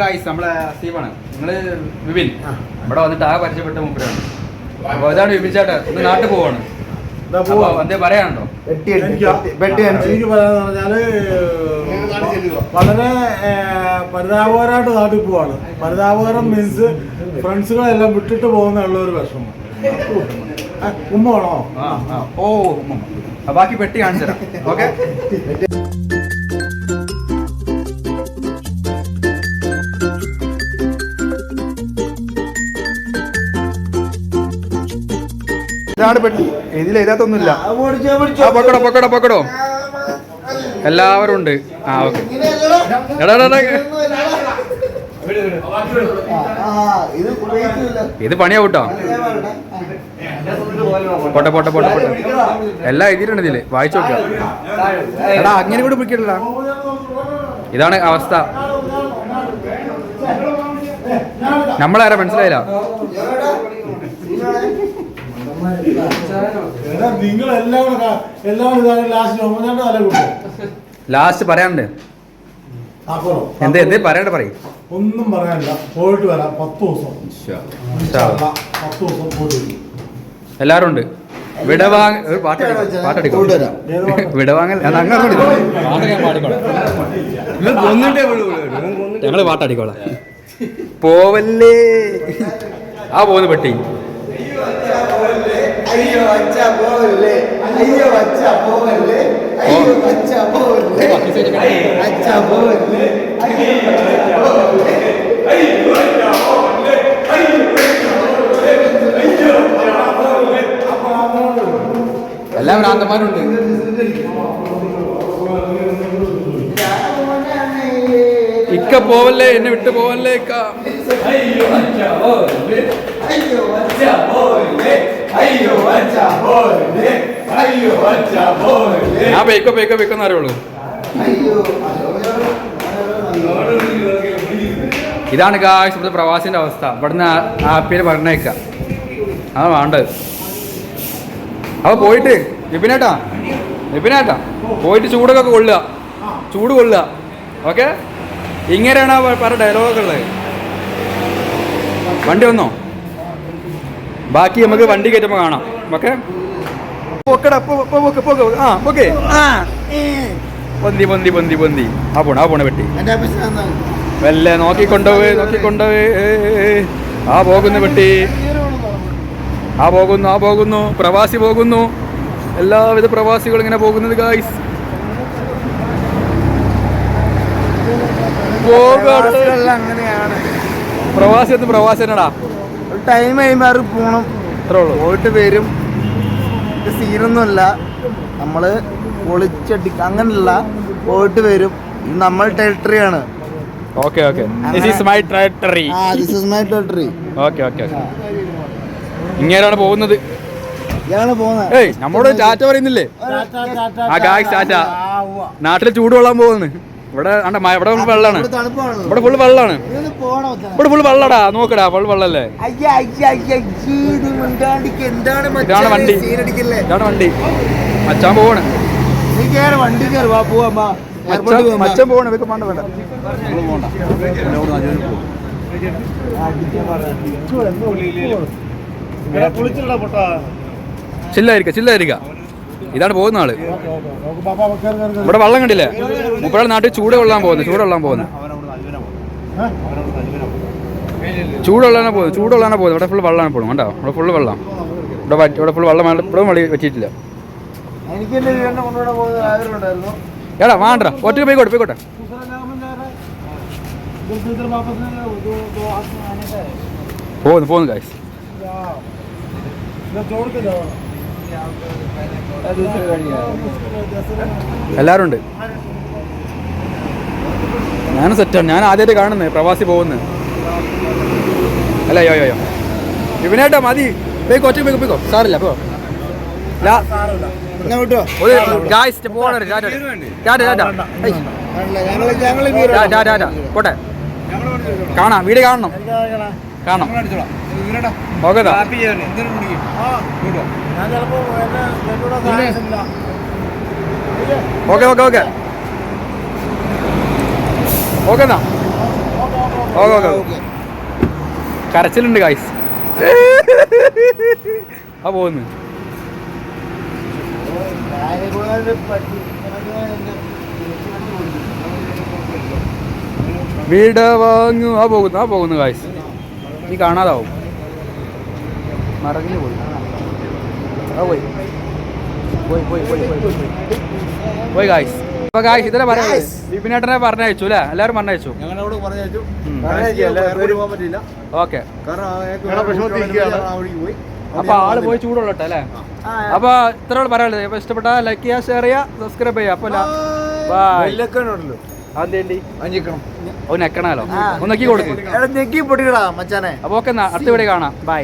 Guys നമ്മളെ സ്റ്റീവാണ് നിങ്ങൾ വിപിൻ. ഇവിടെ വന്നിട്ട് ആ പരിചയപ്പെട്ട മൂപ്പരാണ്. അപ്പൊ അതാണ് വിപിൻ ചേട്ടാ ഇന്ന് നാട്ടിൽ പോവാണ്. അപ്പൊ. എന്തേ പറയാനുണ്ടോ? എനിക്കാ? പറയാന്ന് പറഞ്ഞാൽ വളരെ പരിതാപകരമായിട്ട് നാട്ടിൽ പോവാണ്. പരിതാപകരം മീൻസ് ഫ്രണ്ട്സുകളെല്ലാം വിട്ടിട്ട് പോകുന്ന ഉള്ള ഒരു വിഷമം. ആ, ഉമ്മ വേണോ? ആ, ആ. ഓ ഉമ്മ. ബാക്കി പെട്ടി കാണിച്ചു തരാം ഓക്കെ ഇതാണ് പെട്ടി. ഇതിൽ എഴുതാത്തൊന്നുമില്ല ആ, പൊക്കടോ പൊക്കടോ പൊക്കടോ. എല്ലാവരും ഉണ്ട്. ആ ഓക്കെ. എടാ ഇത് പണിയാവൂട്ടോ? പോട്ടെ പോട്ടെ പോട്ടെ പോട്ടെ. എല്ലാം എഴുതിയിട്ടുണ്ട് ഇതിൽ. വായിച്ചു നോക്കുക എടാ അങ്ങനെ കൂടെ പിടിക്കണ്ട ഇതാണ് അവസ്ഥ. നമ്മളാരാ മനസ്സിലായില്ല? എടാ നിങ്ങൾ എല്ലാം കൂടെ കാ- എല്ലാം കൂടെ ഇതാണ് ലാസ്റ്റ് ഒമ്പതാണ്ട് തല കിട്ടും. ലാസ്റ്റ് പറയാനുണ്ട്. എന്ത് എന്ത് പറയണ്ട പറയും. ഒന്നും പറയാനില്ല. പോയിട്ട് വരാം. പത്ത് ദിവസം. ഇൻഷാല്ലാ, പത്ത് ദിവസം പോയിട്ട് വരും. എല്ലാരും ഉണ്ട്. വിടവാങ്ങ ഒരു പാട്ട് പാട്ടടിക്കോ കൊണ്ടുവരാം. ഏത് പാട്ടാ? വിടവാങ്ങൽ അത് അങ്ങനെ ഞങ്ങൾ പാട്ടടിക്കോളാം പോവല്ലേ. ആ പോകുന്ന പെട്ടി. അയ്യോ അച്ഛ പോവല്ലേ അയ്യോ അച്ഛ പോവല്ലേ അയ്യോ അച്ഛ പോവല്ലേ അച്ഛ പോവല്ലേ അയ്യോ അച്ഛ പോവല്ലേ എല്ലാ ഭ്രാന്തന്മാരുണ്ട് ഇക്ക പോവല്ലേ എന്നെ വിട്ടു പോവല്ലേ ഇക്ക അയ്യോ അച്ഛ പോവല്ലേ അയ്യോ അച്ഛ ഞാൻ പേക്കോ പേക്കോ പേക്കോന്ന് അറിയുള്ളൂ ഇതാണ് ഇവിടുത്തെ പ്രവാസിന്റെ അവസ്ഥ. ഇവിടുന്ന് ആപ്പിയിൽ പറഞ്ഞേക്ക അതാണ് വേണ്ടത്. അപ്പൊ പോയിട്ട് വിപിനേട്ടാ വിപിനേട്ടാ പോയിട്ട് ചൂടൊക്കെ കൊള്ളുക. ചൂട് കൊള്ളുക. ഓക്കെ ഇങ്ങനെയാണ് പല ഡയലോഗൊക്കെ ഉള്ളത്. വണ്ടി വന്നോ? ബാക്കി നമുക്ക് വണ്ടി കയറ്റുമ്പോൾ കാണാം. ഓക്കെ പൊക്കടാ പോക്ക്, പോക്ക്. ആ ഓക്കെ ആ. പൊന്തി പൊന്തി പൊന്തി പൊന്തി. ആ പോണ ആ പോണ വെട്ടി വല്ല നോക്കിക്കൊണ്ടോവ് നോക്കിക്കൊണ്ടോവ്. ആ പോകുന്നു പെട്ടി. ആ പോകുന്നു ആ പോകുന്നു. പ്രവാസി പോകുന്നു. എല്ലാവിധ പ്രവാസികളും ഇങ്ങനെ പോകുന്നത് ഗായ്സ് അങ്ങനെയാണ്. പ്രവാസി എന്ന് പ്രവാസി തന്നെടാ. ഒരു ടൈം കഴിയുമ്പോൾ പോണം. അത്രേ ഉള്ളൂ. പോയിട്ട് വരും. ഇത് സീനൊന്നുമല്ല. നമ്മൾ പൊളിച്ചടി അങ്ങനല്ല പോയിട്ട് വരും. ഇത് നമ്മൾ ടെറിട്ടറി ആണ്. Okay okay this is my territory ആ this is my territory okay okay okay ഇങ്ങനെയാണ് പോകുന്നത്. ഇങ്ങേരാണ് പോകുന്നത്. ഏയ് നമ്മളോട് ടാറ്റ പറയുന്നില്ലേ? ആ ഗായ്സ് ടാറ്റ നാട്ടിൽ ചൂട് കൊള്ളാൻ പോകുന്നു. ഇവിടെ ആണ്ട മ- ഇവിടെ ഫുൾ വെള്ളമാണ് ഇവിടെ തണുപ്പാണ്. ഇവിടെ ഫുള്ള് വെള്ളമാണ് ഇവിടെ ഫുൾ വെള്ളടാ. നോക്കടാ ഫുൾ വെള്ളല്ലേ? അയ്യ അയ്യ അയ്യ അയ്യേ, ഇത് എന്താണ് ഇതാണ് വണ്ടി. ഇതാണ് വണ്ടി. മച്ചാൻ പോവാണ്. മച്ചാൻ പോവാണ് ഇവർക്ക് വേണ്ട. വേണ്ട ചില്ലായിരിക്ക ചില്ലായിരിക്ക. ഇതാണ് പോകുന്ന ആൾ. ഇവിടെ വള്ളം കണ്ടില്ലേ? മുപ്പഴ നാട്ടിൽ ചൂട് കൊള്ളാൻ പോകുന്നത് ചൂട് കൊള്ളാൻ പോകുന്നത് ചൂടുള്ളാണ് പോകുന്നത് ചൂടുള്ളാണ് പോകുന്നത് ഇവിടെ ഫുൾ വെള്ളമാണ് പോകുന്നത് കണ്ടോ? ഇവിടെ ഫുള്ള് വെള്ളം. ഇവിടെ ഇവിടെ ഫുൾ വെള്ളം ഇപ്പോഴും വളി വെച്ചിട്ടില്ല. എടാ വേണ്ട ഒറ്റ പോയിക്കോട്ടെ പോയിക്കോട്ടെ പോകുന്നു പോകുന്നു ഗായ്സ് എല്ലാവരും ഉണ്ട് ഞാൻ സെറ്റാണ് ഞാൻ ആദ്യമായിട്ട് കാണുന്നത് പ്രവാസി പോകുന്നത് അല്ല അയ്യോ അയ്യോ ഇവനേട്ടാ മതി. പോയിക്കോ ഒറ്റ പോയിക്കോ പോയിക്കോ സാറില്ല പോ. കാണാം. വീട് കാണണം. കാണാം. Okay. Okay okay okay. Okay എന്നാ ഓക്കെ ഓക്കെ ഓക്കെ. കരച്ചിലുണ്ട് കായ്സ് ആ പോകുന്നു വീട് വാങ്ങു. ആ പോകുന്നു ആ പോകുന്നു ഗായ്സ് നീ കാണാതാവും. മറങ്ങി പോയി. ആ പോയി. പോയി പോയി പോയി പോയി പോയി ഗായ്സ് അപ്പൊ ഗായ്സ് ഇതിലെ പറഞ്ഞത്? വിപിനേട്ടനെ പറഞ്ഞയച്ചു അല്ലേ? എല്ലാവരും പറഞ്ഞയച്ചു? ഓക്കെ. അപ്പൊ ആൾ പോയി ചൂടുള്ളട്ടെ അല്ലേ? അപ്പൊ ഇത്രയോട് പറയാനുള്ളത്. ഇഷ്ടപ്പെട്ടാൽ ലൈക്ക് ചെയ്യാ ഷെയർ ചെയ്യാ സബ്സ്ക്രൈബ് ചെയ്യാ അപ്പൊ ബൈ അതെന്തേണ്ടി ഒന്ന് എക്കണാലോ കൊടുക്ക്. കൊടുക്കും മച്ചാനെ. അപ്പൊ ഓക്കെ അടുത്തവിടെ കാണാം. ബൈ